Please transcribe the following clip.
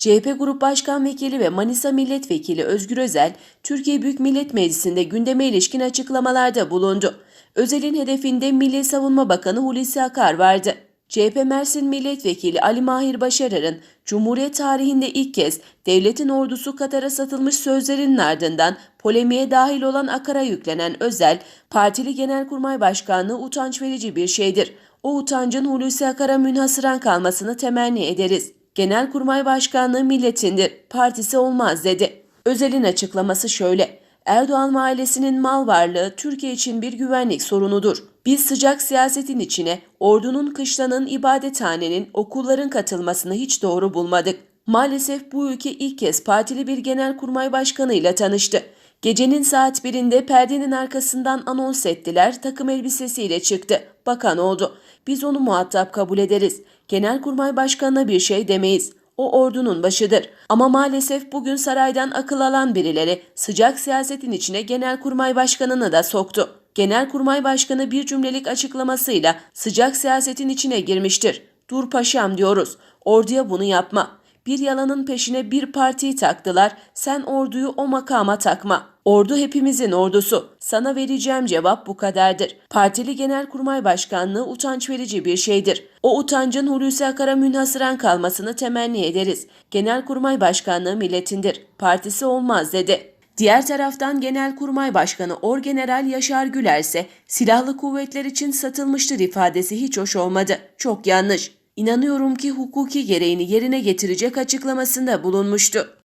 CHP Grup Başkan Vekili ve Manisa Milletvekili Özgür Özel, Türkiye Büyük Millet Meclisi'nde gündeme ilişkin açıklamalarda bulundu. Özel'in hedefinde Milli Savunma Bakanı Hulusi Akar vardı. CHP Mersin Milletvekili Ali Mahir Başarar'ın Cumhuriyet tarihinde ilk kez devletin ordusu Katar'a satılmış sözlerinin ardından polemiğe dahil olan Akar'a yüklenen Özel, partili genelkurmay başkanlığı utanç verici bir şeydir. O utancın Hulusi Akar'a münhasıran kalmasını temenni ederiz. Genelkurmay Başkanlığı milletindir, partisi olmaz dedi. Özel'in açıklaması şöyle. Erdoğan ailesinin mal varlığı Türkiye için bir güvenlik sorunudur. Biz sıcak siyasetin içine ordunun, kışlanın, ibadethanenin, okulların katılmasını hiç doğru bulmadık. Maalesef bu ülke ilk kez partili bir genelkurmay başkanıyla tanıştı. Gecenin saat birinde perdenin arkasından anons ettiler, takım elbisesiyle çıktı. Bakan oldu. Biz onu muhatap kabul ederiz. Genelkurmay başkanına bir şey demeyiz. O ordunun başıdır. Ama maalesef bugün saraydan akıl alan birileri sıcak siyasetin içine Genelkurmay Başkanı'nı da soktu. Genelkurmay Başkanı bir cümlelik açıklamasıyla sıcak siyasetin içine girmiştir. Dur paşam diyoruz. Orduya bunu yapma. Bir yalanın peşine bir partiyi taktılar. Sen orduyu o makama takma. Ordu hepimizin ordusu. Sana vereceğim cevap bu kadardır. Partili Genelkurmay Başkanlığı utanç verici bir şeydir. O utancın Hulusi Akar'a münhasıran kalmasını temenni ederiz. Genelkurmay Başkanlığı milletindir. Partisi olmaz dedi. Diğer taraftan Genelkurmay Başkanı Orgeneral Yaşar Güler ise silahlı kuvvetler için satılmıştır ifadesi hiç hoş olmadı. Çok yanlış. İnanıyorum ki hukuki gereğini yerine getirecek açıklamasında bulunmuştu.